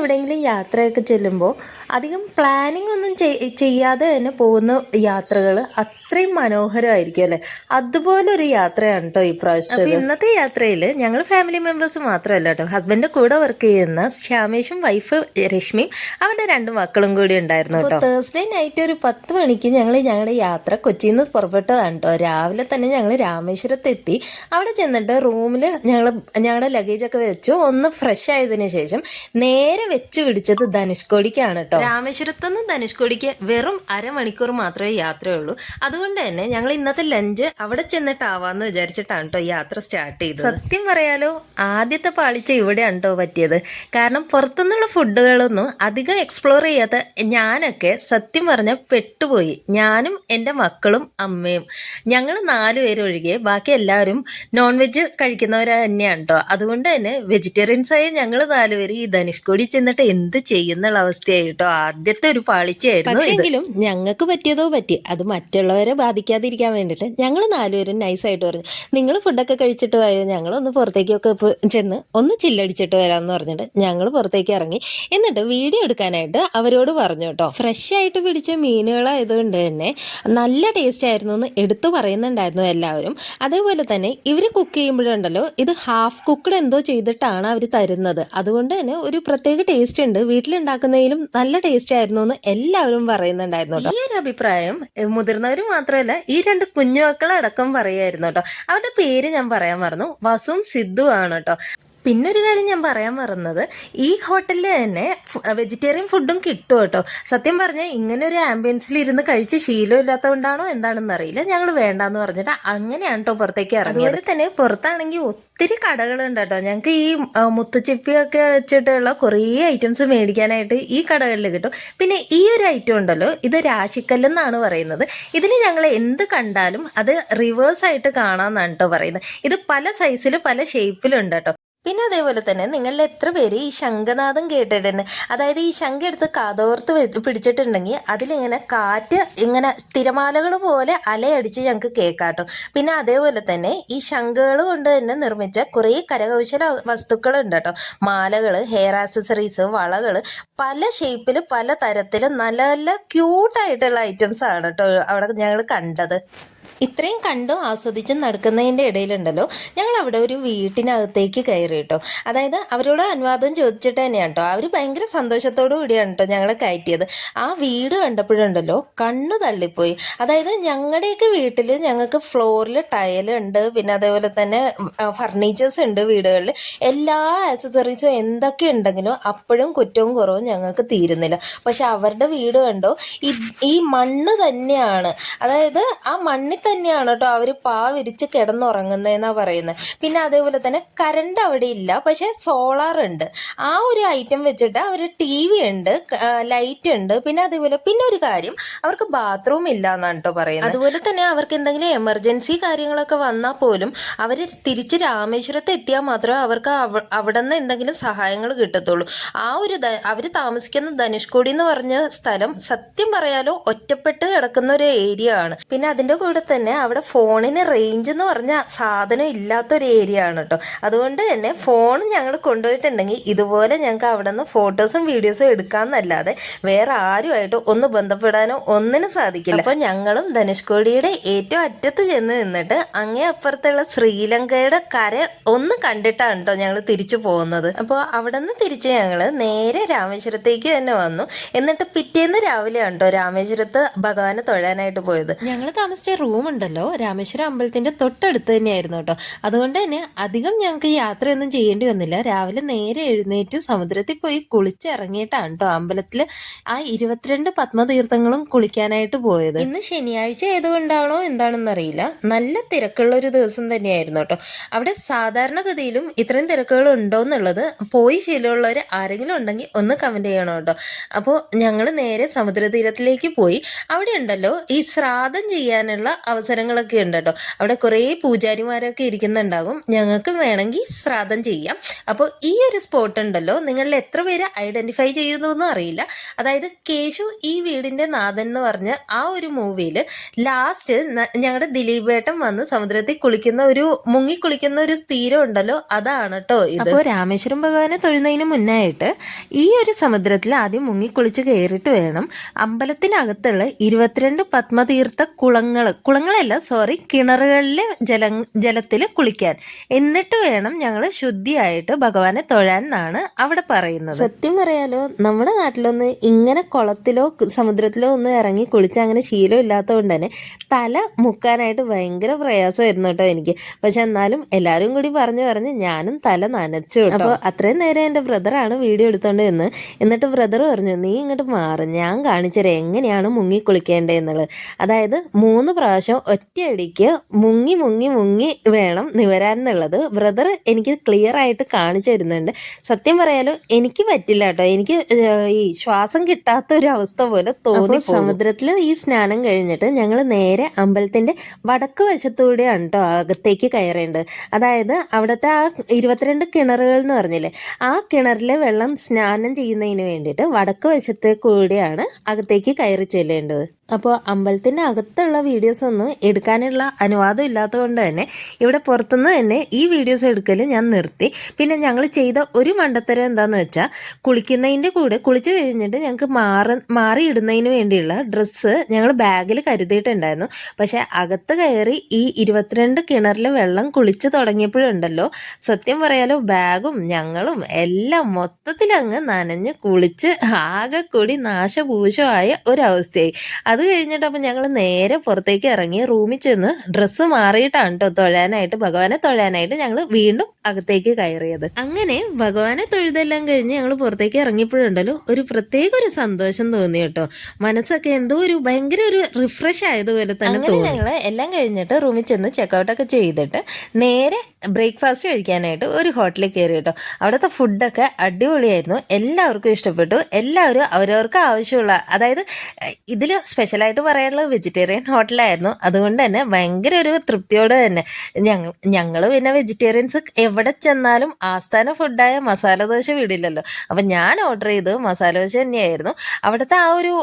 എവിടെയെങ്കിലും യാത്രയൊക്കെ ചെല്ലുമ്പോൾ അധികം പ്ലാനിങ് ഒന്നും ചെയ്യാതെ തന്നെ പോകുന്ന യാത്രകൾ അത്രയും മനോഹരമായിരിക്കും അല്ലേ? അതുപോലെ ഒരു യാത്രയാണ് കേട്ടോ ഈ പ്രാവശ്യത്തെ ഇന്നത്തെ യാത്രയിൽ ഞങ്ങൾ ഫാമിലി മെമ്പേഴ്സ് മാത്രമല്ല കേട്ടോ ഹസ്ബൻഡിന്റെ കൂടെ വർക്ക് ചെയ്യുന്ന ശ്യാമേഷും വൈഫ് രശ്മിയും അവരുടെ രണ്ട് മക്കളും കൂടി ഉണ്ടായിരുന്നു കേട്ടോ തേഴ്സ്ഡേ നൈറ്റ് ഒരു പത്ത് മണിക്ക് ഞങ്ങൾ ഞങ്ങളുടെ യാത്ര കൊച്ചിയിൽ നിന്ന് പുറപ്പെട്ടതാണ് കേട്ടോ രാവിലെ തന്നെ ഞങ്ങൾ രാമേശ്വരത്ത് എത്തി അവിടെ ചെന്നിട്ട് റൂമിൽ ഞങ്ങൾ ഞങ്ങളുടെ ലഗേജൊക്കെ വെച്ചു. ഒന്ന് ഫ്രഷ് ആയതിനു ശേഷം നേരെ വെച്ച് പിടിച്ചത് ധനുഷ്കോടിക്കാണ് കേട്ടോ രാമേശ്വരത്ത് നിന്ന് ധനുഷ്കോടിക്ക് വെറും അരമണിക്കൂർ മാത്രമേ യാത്രയുള്ളൂ. അതുകൊണ്ട് തന്നെ ഞങ്ങൾ ഇന്നത്തെ ലഞ്ച് അവിടെ ചെന്നിട്ടാവാന്ന് വിചാരിച്ചിട്ടാണ് കേട്ടോ യാത്ര സ്റ്റാർട്ട് ചെയ്തത്. സത്യം പറയാലോ ആദ്യത്തെ പാളിച്ച ഇവിടെയാണ് കേട്ടോ പറ്റിയത്. കാരണം പുറത്തുനിന്നുള്ള ഫുഡുകളൊന്നും അധികം എക്സ്പ്ലോർ ചെയ്യാത്ത ഞാനൊക്കെ സത്യം പറഞ്ഞ പെട്ടുപോയി. ഞാനും എന്റെ മക്കളും അമ്മയും. ഞങ്ങൾ നാല് പേര് ഒഴികെ ബാക്കി എല്ലാവരും നോൺ വെജ് കഴിക്കുന്നവർ തന്നെയാണ് കേട്ടോ അതുകൊണ്ട് തന്നെ വെജിറ്റേറിയൻസ് ആയ ഞങ്ങൾ നാലുപേര് ഈ ധനുഷ്കോടി ചെന്നിട്ട് എന്ത് ചെയ്യുന്നുള്ള അവസ്ഥയായിട്ടോ? ആദ്യത്തെ ഒരു പാളിച്ചയായിരുന്നു എങ്കിലും ഞങ്ങൾക്ക് പറ്റിയതോ പറ്റി. അത് മറ്റുള്ളവരെ ബാധിക്കാതിരിക്കാൻ വേണ്ടിയിട്ട് ഞങ്ങൾ നാലുപേരും നൈസായിട്ട് പറഞ്ഞു. നിങ്ങൾ ഫുഡൊക്കെ കഴിച്ചിട്ട് പോയോ ഞങ്ങളൊന്ന് പുറത്തേക്കൊക്കെ ചെന്ന് ഒന്ന് ചില്ലടിച്ചിട്ട് വരാമെന്ന് പറഞ്ഞിട്ട് ഞങ്ങൾ പുറത്തേക്ക് ഇറങ്ങി. എന്നിട്ട് വീഡിയോ എടുക്കാനായിട്ട് അവരോട് പറഞ്ഞു കേട്ടോ. ഫ്രഷ് ആയിട്ട് പിടിച്ച മീനുകളായതുകൊണ്ട് തന്നെ നല്ല ടേസ്റ്റ് ആയിരുന്നു എന്ന് എടുത്തു പറയുന്നുണ്ടായിരുന്നു എല്ലാവരും. അതേപോലെ തന്നെ ഇവർ കുക്ക് ചെയ്യുമ്പോഴുണ്ടല്ലോ ഇത് ഹാഫ് കുക്ക്ഡ് എന്തോ ചെയ്തിട്ടാണ് അവർ തരുന്നത്. അതുകൊണ്ട് തന്നെ ഒരു പ്രത്യേക ടേസ്റ്റ് ഉണ്ട്. വീട്ടിലുണ്ടാക്കുന്നതിലും നല്ല ടേസ്റ്റ് ആയിരുന്നു എന്ന് എല്ലാവരും പറയുന്നുണ്ടായിരുന്നു ഈ ഒരു അഭിപ്രായം മുതിർന്നവർ മാത്രമല്ല ഈ രണ്ട് കുഞ്ഞുമക്കളടക്കം പറയായിരുന്നു കേട്ടോ. അവരുടെ പേര് ഞാൻ പറയാൻ മറന്നു. വസും സിദ്ധു ആണ് കേട്ടോ. പിന്നെ ഒരു കാര്യം ഞാൻ പറയാൻ മറന്നത് ഈ ഹോട്ടലിൽ തന്നെ വെജിറ്റേറിയൻ ഫുഡും കിട്ടും കേട്ടോ. സത്യം പറഞ്ഞാൽ ഇങ്ങനെ ഒരു ആംബിയൻസിൽ ഇരുന്ന് കഴിച്ച് ശീലമില്ലാത്തതുകൊണ്ടാണോ എന്താണെന്ന് അറിയില്ല. ഞങ്ങൾ വേണ്ടാന്ന് പറഞ്ഞിട്ട് അങ്ങനെയാണ് കേട്ടോ പുറത്തേക്ക് ഇറങ്ങിയത്. അതുപോലെ തന്നെ പുറത്താണെങ്കിൽ ഒത്തിരി കടകളുണ്ട് കേട്ടോ ഞങ്ങൾക്ക് ഈ മുത്തുച്ചിപ്പിയൊക്കെ വെച്ചിട്ടുള്ള കുറേ ഐറ്റംസ് മേടിക്കാനായിട്ട് ഈ കടകളിൽ കിട്ടും. പിന്നെ ഈ ഒരു ഐറ്റം ഉണ്ടല്ലോ ഇത് രാശിക്കല്ലെന്നാണ് പറയുന്നത്. ഇതിൽ ഞങ്ങൾ എന്ത് കണ്ടാലും അത് റിവേഴ്സ് ആയിട്ട് കാണാമെന്നാണ് കേട്ടോ പറയുന്നത്. ഇത് പല സൈസിൽ പല ഷേപ്പിലും ഉണ്ട് കേട്ടോ പിന്നെ അതേപോലെ തന്നെ നിങ്ങളിൽ എത്ര പേര് ഈ ശംഖനാഥം കേട്ടിട്ടുണ്ട്? അതായത് ഈ ശംഖ എടുത്ത് കാതോർത്ത് പിടിച്ചിട്ടുണ്ടെങ്കിൽ അതിലിങ്ങനെ കാറ്റ് ഇങ്ങനെ തിരമാലകൾ പോലെ അലയടിച്ച് ഞങ്ങൾക്ക് കേൾക്കാട്ടോ. പിന്നെ അതേപോലെ തന്നെ ഈ ശംഖുകൾ കൊണ്ട് തന്നെ നിർമ്മിച്ച കുറേ കരകൗശല വസ്തുക്കളുണ്ട് കേട്ടോ. മാലകൾ ഹെയർ ആക്സസറീസ് വളകൾ പല ഷേപ്പിൽ പല തരത്തിൽ നല്ല നല്ല ക്യൂട്ടായിട്ടുള്ള ഐറ്റംസ് ആണ് കേട്ടോ അവിടെ ഞങ്ങൾ കണ്ടത്. ഇത്രയും കണ്ടും ആസ്വദിച്ചും നടക്കുന്നതിന്റെ ഇടയിലുണ്ടല്ലോ. ഞങ്ങൾ അവിടെ ഒരു വീട്ടിനകത്തേക്ക് കയറി കേട്ടോ. അതായത് അവരോട് അനുവാദം ചോദിച്ചിട്ട് തന്നെയാണ് കേട്ടോ. അവർ ഭയങ്കര സന്തോഷത്തോടു കൂടിയാണ് കേട്ടോ ഞങ്ങളെ കയറ്റിയത്. ആ വീട് കണ്ടപ്പോഴുണ്ടല്ലോ കണ്ണു തള്ളിപ്പോയി. അതായത് ഞങ്ങളുടെയൊക്കെ വീട്ടിൽ ഞങ്ങൾക്ക് ഫ്ലോറിൽ ടയലുണ്ട് പിന്നെ അതേപോലെ തന്നെ ഫർണിച്ചേഴ്സ് ഉണ്ട് വീടുകളിൽ എല്ലാ ആക്സസറീസും എന്തൊക്കെ ഉണ്ടെങ്കിലും അപ്പോഴും കുറ്റവും കുറവും ഞങ്ങൾക്ക് തീരുന്നില്ല. പക്ഷെ അവരുടെ വീട് കണ്ടോ ഈ മണ്ണ് തന്നെയാണ്. അതായത് ആ മണ്ണിൽ തന്നെയാണ് കേട്ടോ അവർ പാ വിരിച്ച് കിടന്നുറങ്ങുന്നതെന്നാണ് പറയുന്നത് പിന്നെ അതേപോലെ തന്നെ കറണ്ട് അവിടെ ഇല്ല. പക്ഷെ സോളാർ ഉണ്ട്. ആ ഒരു ഐറ്റം വെച്ചിട്ട് അവർ ടി വി ഉണ്ട് ലൈറ്റ് ഉണ്ട്. പിന്നെ അതേപോലെ പിന്നെ ഒരു കാര്യം അവർക്ക് ബാത്റൂം ഇല്ല എന്നാണ് കേട്ടോ പറയുന്നത് അതുപോലെ തന്നെ അവർക്ക് എന്തെങ്കിലും എമർജൻസി കാര്യങ്ങളൊക്കെ വന്നാൽ പോലും അവർ തിരിച്ച് രാമേശ്വരത്ത് എത്തിയാൽ മാത്രമേ അവർക്ക് അവിടെ നിന്ന് എന്തെങ്കിലും സഹായങ്ങൾ കിട്ടത്തുള്ളൂ. ആ ഒരു അവർ താമസിക്കുന്ന ധനുഷ്കോടി എന്ന് പറഞ്ഞ സ്ഥലം സത്യം പറയാലോ ഒറ്റപ്പെട്ട് കിടക്കുന്ന ഒരു ഏരിയ ആണ്. പിന്നെ അതിന്റെ കൂടെ തന്നെ അവിടെ ഫോണിന് റേഞ്ച് എന്ന് പറഞ്ഞ സാധനം ഇല്ലാത്തൊരു ഏരിയ ആണ് കേട്ടോ അതുകൊണ്ട് തന്നെ ഫോൺ ഞങ്ങൾ കൊണ്ടുപോയിട്ടുണ്ടെങ്കിൽ ഇതുപോലെ ഞങ്ങൾക്ക് അവിടെ നിന്ന് ഫോട്ടോസും വീഡിയോസും എടുക്കാമെന്നല്ലാതെ വേറെ ആരുമായിട്ട് ഒന്ന് ബന്ധപ്പെടാനോ ഒന്നിനും സാധിക്കില്ല. അപ്പോൾ ഞങ്ങളും ധനുഷ്കോടിയുടെ ഏറ്റവും അറ്റത്ത് ചെന്ന് നിന്നിട്ട് അങ്ങേ അപ്പുറത്തുള്ള ശ്രീലങ്കയുടെ കര ഒന്ന് കണ്ടിട്ടാണ് കേട്ടോ ഞങ്ങൾ തിരിച്ചു പോകുന്നത്. അപ്പോൾ അവിടെ നിന്ന് തിരിച്ച് ഞങ്ങൾ നേരെ രാമേശ്വരത്തേക്ക് തന്നെ വന്നു. എന്നിട്ട് പിറ്റേന്ന് രാവിലെ കേട്ടോ രാമേശ്വരത്ത് ഭഗവാനെ തൊഴാനായിട്ട് പോയത്. ഞങ്ങൾ താമസിച്ച റൂം ഉണ്ടല്ലോ രാമേശ്വരം അമ്പലത്തിന്റെ തൊട്ടടുത്ത് തന്നെയായിരുന്നു കേട്ടോ. അതുകൊണ്ട് തന്നെ അധികം ഞങ്ങൾക്ക് യാത്രയൊന്നും ചെയ്യേണ്ടി വന്നില്ല. രാവിലെ നേരെ എഴുന്നേറ്റ് സമുദ്രത്തിൽ പോയി കുളിച്ചിറങ്ങിയിട്ടാണ് കേട്ടോ അമ്പലത്തിൽ ആ ഇരുപത്തിരണ്ട് പത്മതീർത്ഥങ്ങളും കുളിക്കാനായിട്ട് പോയത്. ഇന്ന് ശനിയാഴ്ച ഏതുകൊണ്ടാണോ എന്താണെന്ന് അറിയില്ല നല്ല തിരക്കുള്ള ഒരു ദിവസം തന്നെയായിരുന്നു കേട്ടോ. അവിടെ സാധാരണഗതിയിലും ഇത്രയും തിരക്കുകൾ ഉണ്ടോ എന്നുള്ളത് പോയി ശീലമുള്ളവർ ആരെങ്കിലും ഉണ്ടെങ്കിൽ ഒന്ന് കമന്റ് ചെയ്യണം കേട്ടോ. അപ്പോൾ ഞങ്ങൾ നേരെ സമുദ്രതീരത്തിലേക്ക് പോയി. അവിടെ ഉണ്ടല്ലോ ഈ ശ്രാദ്ധം ചെയ്യാനുള്ള അവസരങ്ങളൊക്കെ ഉണ്ട് കേട്ടോ. അവിടെ കുറേ പൂജാരിമാരൊക്കെ ഇരിക്കുന്നുണ്ടാകും. ഞങ്ങൾക്ക് വേണമെങ്കിൽ ശ്രാദ്ധം ചെയ്യാം. അപ്പോൾ ഈ ഒരു സ്പോട്ട് ഉണ്ടല്ലോ. നിങ്ങളിൽ എത്ര പേര് ഐഡന്റിഫൈ ചെയ്യുന്നു അറിയില്ല. അതായത് കേശു ഈ വീടിന്റെ നാഥൻ എന്ന് പറഞ്ഞ ആ ഒരു മൂവിയിൽ ലാസ്റ്റ് ഞങ്ങളുടെ ദിലീപേട്ടൻ വന്ന് സമുദ്രത്തിൽ കുളിക്കുന്ന ഒരു മുങ്ങി കുളിക്കുന്ന ഒരു സ്ഥിരം ഉണ്ടല്ലോ. അതാണ് കേട്ടോ ഇത്. രാമേശ്വരം ഭഗവാനെ തൊഴുന്നതിന് മുന്നായിട്ട് ഈ ഒരു സമുദ്രത്തിൽ ആദ്യം മുങ്ങിക്കുളിച്ച് കയറിയിട്ട് വേണം. അമ്പലത്തിനകത്തുള്ള ഇരുപത്തിരണ്ട് പത്മതീർത്ഥ കുളങ്ങൾ കുളങ്ങളല്ല സോറി കിണറുകളിലെ ജല ജലത്തിൽ കുളിക്കാൻ. എന്നിട്ട് വേണം ഞങ്ങൾ ശുദ്ധിയായിട്ട് ഭഗവാനെ തൊഴാൻ എന്നാണ് അവിടെ പറയുന്നത്. സത്യം പറയാലോ നമ്മുടെ നാട്ടിലൊന്ന് ഇങ്ങനെ കുളത്തിലോ സമുദ്രത്തിലോ ഒന്ന് ഇറങ്ങി കുളിച്ച് അങ്ങനെ ശീലം ഇല്ലാത്തതുകൊണ്ട് തന്നെ തല മുക്കാനായിട്ട് ഭയങ്കര പ്രയാസമായിരുന്നു കേട്ടോ എനിക്ക്. പക്ഷെ എന്നാലും എല്ലാവരും കൂടി പറഞ്ഞു പറഞ്ഞ് ഞാനും തല നനച്ചു അപ്പോൾ അത്രയും നേരം എന്റെ ബ്രദറാണ് വീഡിയോ എടുത്തോണ്ട് നിന്ന്. എന്നിട്ട് ബ്രദർ പറഞ്ഞു നീ ഇങ്ങോട്ട് മാറും ഞാൻ കാണിച്ചു തരാം എങ്ങനെയാണ് മുങ്ങി കുളിക്കേണ്ടതെന്നുള്ളത് അതായത് മൂന്ന് പ്രാവശ്യം ഒറ്റയടിക്ക് മുങ്ങി മുങ്ങി മുങ്ങി വേണം നിവരാൻ എന്നുള്ളത്. ബ്രദർ എനിക്ക് ക്ലിയർ ആയിട്ട് കാണിച്ചു തരുന്നുണ്ട്. സത്യം പറയാലോ എനിക്ക് പറ്റില്ല കേട്ടോ. എനിക്ക് ഈ ശ്വാസം കിട്ടാത്ത ഒരു അവസ്ഥ പോലെ തോന്നി സമുദ്രത്തിൽ ഈ സ്നാനം കഴിഞ്ഞിട്ട് ഞങ്ങൾ നേരെ അമ്പലത്തിന്റെ വടക്ക് വശത്തൂടെയാണ് കേട്ടോ അകത്തേക്ക് കയറേണ്ടത്. അതായത് അവിടുത്തെ ആ ഇരുപത്തിരണ്ട് കിണറുകൾ എന്ന് പറഞ്ഞില്ലേ ആ കിണറിലെ വെള്ളം സ്നാനം ചെയ്യുന്നതിന് വേണ്ടിയിട്ട് വടക്ക് വശത്തെ കൂടിയാണ് അകത്തേക്ക് കയറി ചെല്ലേണ്ടത്. അപ്പോൾ അമ്പലത്തിന്റെ അകത്തുള്ള വീഡിയോസ് ഒന്നും എടുക്കാനുള്ള അനുവാദം ഇല്ലാത്തതുകൊണ്ട് തന്നെ ഇവിടെ പുറത്തുനിന്ന് തന്നെ ഈ വീഡിയോസ് എടുക്കൽ ഞാൻ നിർത്തി. പിന്നെ ഞങ്ങൾ ചെയ്ത ഒരു മണ്ടത്തരം എന്താന്ന് വെച്ചാൽ കുളിക്കുന്നതിന്റെ കൂടെ കുളിച്ച് കഴിഞ്ഞിട്ട് ഞങ്ങൾക്ക് മാറി മാറിയിടുന്നതിന് വേണ്ടിയുള്ള ഡ്രസ്സ് ഞങ്ങൾ ബാഗിൽ കരുതിയിട്ടുണ്ടായിരുന്നു. പക്ഷേ അകത്ത് കയറി ഈ ഇരുപത്തിരണ്ട് കിണറിലെ വെള്ളം കുളിച്ച് തുടങ്ങിയപ്പോഴുണ്ടല്ലോ. സത്യം പറയാലോ ബാഗും ഞങ്ങളും എല്ലാം മൊത്തത്തിൽ അങ്ങ് നനഞ്ഞ് കുളിച്ച് ആകെ കൂടി നാശഭൂഷമായ ഒരവസ്ഥയായി. അത് കഴിഞ്ഞിട്ട് അപ്പം ഞങ്ങൾ നേരെ പുറത്തേക്ക് റൂമിൽ ചെന്ന് ഡ്രസ്സ് മാറിയിട്ടാണ് കേട്ടോ തൊഴാനായിട്ട് ഭഗവാനെ തൊഴാനായിട്ട് ഞങ്ങൾ വീണ്ടും അകത്തേക്ക് കയറിയത്. അങ്ങനെ ഭഗവാനെ തൊഴുതെല്ലാം കഴിഞ്ഞ് ഞങ്ങൾ പുറത്തേക്ക് ഇറങ്ങിയപ്പോഴുണ്ടല്ലോ ഒരു പ്രത്യേക ഒരു സന്തോഷം തോന്നി കേട്ടോ മനസ്സൊക്കെ എന്തോ ഒരു ഭയങ്കര ഒരു റിഫ്രഷ് ആയതുപോലെ തന്നെ തോന്നി. ഞങ്ങൾ എല്ലാം കഴിഞ്ഞിട്ട് റൂമിൽ ചെന്ന് ചെക്കൗട്ടൊക്കെ ചെയ്തിട്ട് നേരെ ബ്രേക്ക്ഫാസ്റ്റ് കഴിക്കാനായിട്ട് ഒരു ഹോട്ടലിൽ കയറി കേട്ടോ അവിടുത്തെ ഫുഡൊക്കെ അടിപൊളിയായിരുന്നു. എല്ലാവർക്കും ഇഷ്ടപ്പെട്ടു. എല്ലാവരും അവരവർക്ക് ആവശ്യമുള്ള അതായത് ഇതിൽ സ്പെഷ്യലായിട്ട് പറയാനുള്ളത് വെജിറ്റേറിയൻ ഹോട്ടലായിരുന്നു അതുകൊണ്ട് തന്നെ ഭയങ്കര ഒരു തൃപ്തിയോടെ തന്നെ. ഞങ്ങൾ ഞങ്ങൾ പിന്നെ വെജിറ്റേറിയൻസ് എവിടെ ചെന്നാലും ആസ്ഥാന ഫുഡായ മസാല ദോശ വിടില്ലല്ലോ. അപ്പം ഞാൻ ഓർഡർ ചെയ്തത് മസാല ദോശ തന്നെയായിരുന്നു. അവിടുത്തെ ആ ഒരു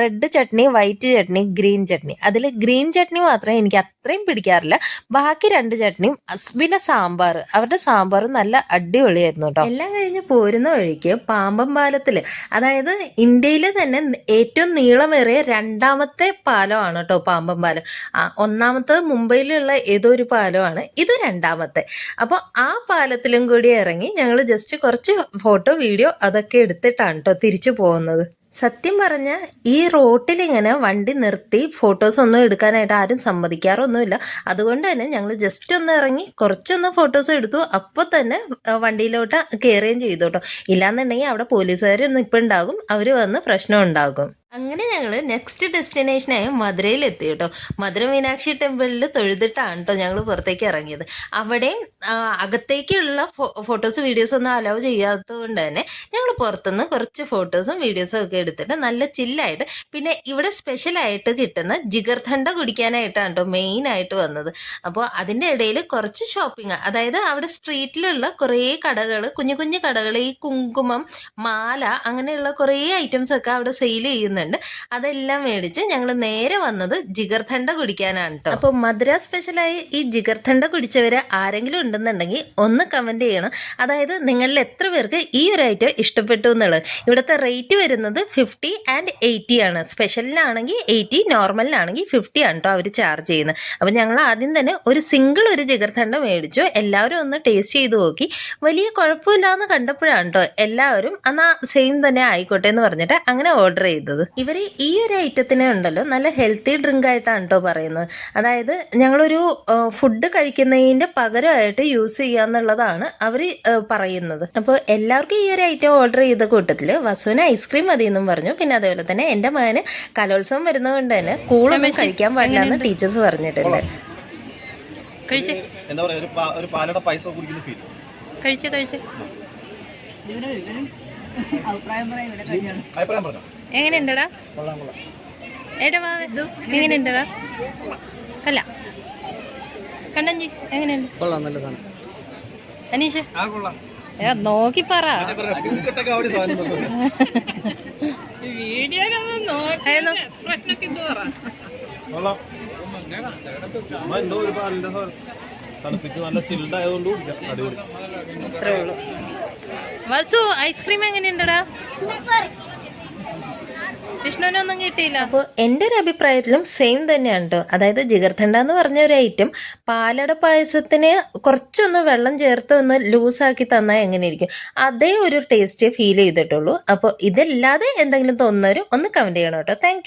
red chutney white chutney green chutney. അതിൽ ഗ്രീൻ ചട്നി മാത്രമേ എനിക്ക് അത്രയും പിടിക്കാറില്ല. ബാക്കി രണ്ട് ചട്നിയും പിന്നെ സാമ്പാർ അവരുടെ സാമ്പാർ നല്ല അടിപൊളിയായിരുന്നു കേട്ടോ. എല്ലാം കഴിഞ്ഞ് പോരുന്ന വഴിക്ക് പാമ്പം പാലത്തിൽ അതായത് ഇന്ത്യയിലെ തന്നെ ഏറ്റവും നീളമേറിയ രണ്ടാമത്തെ പാലമാണ് കേട്ടോ പാമ്പം പാലം. ഒന്നാമത്തത് മുംബൈയിലുള്ള ഏതോ ഒരു പാലമാണ് ഇത് രണ്ടാമത്തെ. അപ്പോൾ ആ പാലത്തിലും കൂടി ഇറങ്ങി ഞങ്ങൾ ജസ്റ്റ് കുറച്ച് ഫോട്ടോ വീഡിയോ അതൊക്കെ എടുത്തിട്ടാണ് കേട്ടോ തിരിച്ചു പോകുന്നത്. സത്യം പറഞ്ഞ ഈ റോട്ടിൽ ഇങ്ങനെ വണ്ടി നിർത്തി ഫോട്ടോസ് ഒന്നും എടുക്കാനായിട്ട് ആരും സമ്മതിക്കാറൊന്നുമില്ല. അതുകൊണ്ട് തന്നെ ഞങ്ങൾ ജസ്റ്റ് ഒന്ന് ഇറങ്ങി കുറച്ചൊന്ന് ഫോട്ടോസ് എടുത്തു. അപ്പോൾ തന്നെ വണ്ടിയിലോട്ട് കയറുകയും ചെയ്തു കേട്ടോ ഇല്ലാന്നുണ്ടെങ്കിൽ അവിടെ പോലീസുകാർ ഉണ്ടാകും അവർ വന്ന് പ്രശ്നം ഉണ്ടാകും. അങ്ങനെ ഞങ്ങൾ നെക്സ്റ്റ് ഡെസ്റ്റിനേഷനായ മധുരയിൽ എത്തി കേട്ടോ. മധുര മീനാക്ഷി ടെമ്പിളിൽ തൊഴുതിട്ടാണ് കേട്ടോ ഞങ്ങൾ പുറത്തേക്ക് ഇറങ്ങിയത്. അവിടെ അകത്തേക്കുള്ള ഫോട്ടോസ് വീഡിയോസ് ഒന്നും അലോ ചെയ്യാത്തതുകൊണ്ട് തന്നെ ഞങ്ങൾ പുറത്തുനിന്ന് കുറച്ച് ഫോട്ടോസും വീഡിയോസും ഒക്കെ എടുത്തിട്ട് നല്ല ചില്ലായിട്ട് പിന്നെ ഇവിടെ സ്പെഷ്യലായിട്ട് കിട്ടുന്ന ജിഗർഥണ്ട കുടിക്കാനായിട്ടാണ് കേട്ടോ മെയിൻ ആയിട്ട് വന്നത്. അപ്പോൾ അതിന്റെ ഇടയിൽ കുറച്ച് ഷോപ്പിംഗ് അതായത് അവിടെ സ്ട്രീറ്റിലുള്ള കുറേ കടകൾ കുഞ്ഞു കുഞ്ഞു കടകൾ ഈ കുങ്കുമം മാല അങ്ങനെയുള്ള കുറേ ഐറ്റംസ് ഒക്കെ അവിടെ സെയിൽ ചെയ്യുന്നുണ്ട്. അതെല്ലാം മേടിച്ച് ഞങ്ങൾ നേരെ വന്നത് ജിഗർഥണ്ട കുടിക്കാനാണ് കേട്ടോ അപ്പോൾ മധുര സ്പെഷ്യലായി ഈ ജിഗർഥണ്ട കുടിച്ചവര് ആരെങ്കിലും ഉണ്ടെന്നുണ്ടെങ്കിൽ ഒന്ന് കമന്റ് ചെയ്യണം. അതായത് നിങ്ങളിൽ എത്ര പേർക്ക് ഈ ഒരു ഐറ്റം ഇഷ്ടപ്പെട്ടു എന്നുള്ളത്. ഇവിടുത്തെ റേറ്റ് വരുന്നത് ഫിഫ്റ്റി ആൻഡ് എയ്റ്റി ആണ്. സ്പെഷ്യലിനാണെങ്കിൽ എയ്റ്റി നോർമലിനാണെങ്കിൽ ഫിഫ്റ്റി ആണ് കേട്ടോ അവർ ചാർജ് ചെയ്യുന്നത്. അപ്പോൾ ഞങ്ങൾ ആദ്യം തന്നെ ഒരു സിംഗിൾ ഒരു ജിഗർഥണ്ട മേടിച്ചു. എല്ലാവരും ഒന്ന് ടേസ്റ്റ് ചെയ്ത് നോക്കി. വലിയ കുഴപ്പമില്ലാന്ന് കണ്ടപ്പോഴാണ് കേട്ടോ എല്ലാവരും എന്നാ സെയിം തന്നെ ആയിക്കോട്ടെ എന്ന് പറഞ്ഞിട്ട് അങ്ങനെ ഓർഡർ ചെയ്തത്. ഇവർ ഈ ഒരു ഐറ്റത്തിനെ ഉണ്ടല്ലോ നല്ല ഹെൽത്തി ഡ്രിങ്ക് ആയിട്ടാണ് കേട്ടോ പറയുന്നത്. അതായത് ഞങ്ങളൊരു ഫുഡ് കഴിക്കുന്നതിന്റെ പകരമായിട്ട് യൂസ് ചെയ്യാന്നുള്ളതാണ് അവർ പറയുന്നത്. അപ്പോൾ എല്ലാവർക്കും ഈ ഒരു ഐറ്റം ഓർഡർ ചെയ്ത കൂട്ടത്തിൽ വസുവിന് ഐസ്ക്രീം മതി എന്നും പറഞ്ഞു. പിന്നെ അതേപോലെ തന്നെ എന്റെ മകന് കലോത്സവം വരുന്നതുകൊണ്ട് തന്നെ കൂളൊന്നും കഴിക്കാൻ പാടില്ല എന്ന് ടീച്ചേഴ്സ് പറഞ്ഞിട്ടുണ്ട്. കഴിച്ച്. എന്താ പറയാ ഒരു പാ- ഒരു പാലയുടെ പൈസ കുടിക്കുന്ന ഫീൽ കഴിച്ച് കഴിച്ച്. അഭിപ്രായം പറയാൻ അഭിപ്രായം പറഞ്ഞോ? എങ്ങനെയുണ്ടടാ? വാ എങ്ങനെയുണ്ടടാ? അല്ല. കണ്ണഞ്ചി എങ്ങനെയുണ്ട്? കൊള്ളാം നല്ല സാധനം. അനീഷ്? ആ കൊള്ളാം. ഏ, നോക്കി പറ. വസു ഐസ്ക്രീം എങ്ങനെയുണ്ടടാ? വിഷ്ണുവിനൊന്നും കിട്ടിയില്ല. അപ്പോൾ എന്റെ ഒരു അഭിപ്രായത്തിലും സെയിം തന്നെയാണ് കേട്ടോ അതായത് ജിഗർത്തണ്ട എന്ന് പറഞ്ഞ ഒരു ഐറ്റം പാലട പായസത്തിന് കുറച്ചൊന്ന് വെള്ളം ചേർത്ത് ഒന്ന് ലൂസാക്കി തന്നാൽ എങ്ങനെയിരിക്കും? അതേ ഒരു ടേസ്റ്റ് ഫീൽ ചെയ്തിട്ടുള്ളൂ. അപ്പോൾ ഇതല്ലാതെ എന്തെങ്കിലും തോന്നുന്നവർ ഒന്ന് കമന്റ് ചെയ്യണം കേട്ടോ. താങ്ക്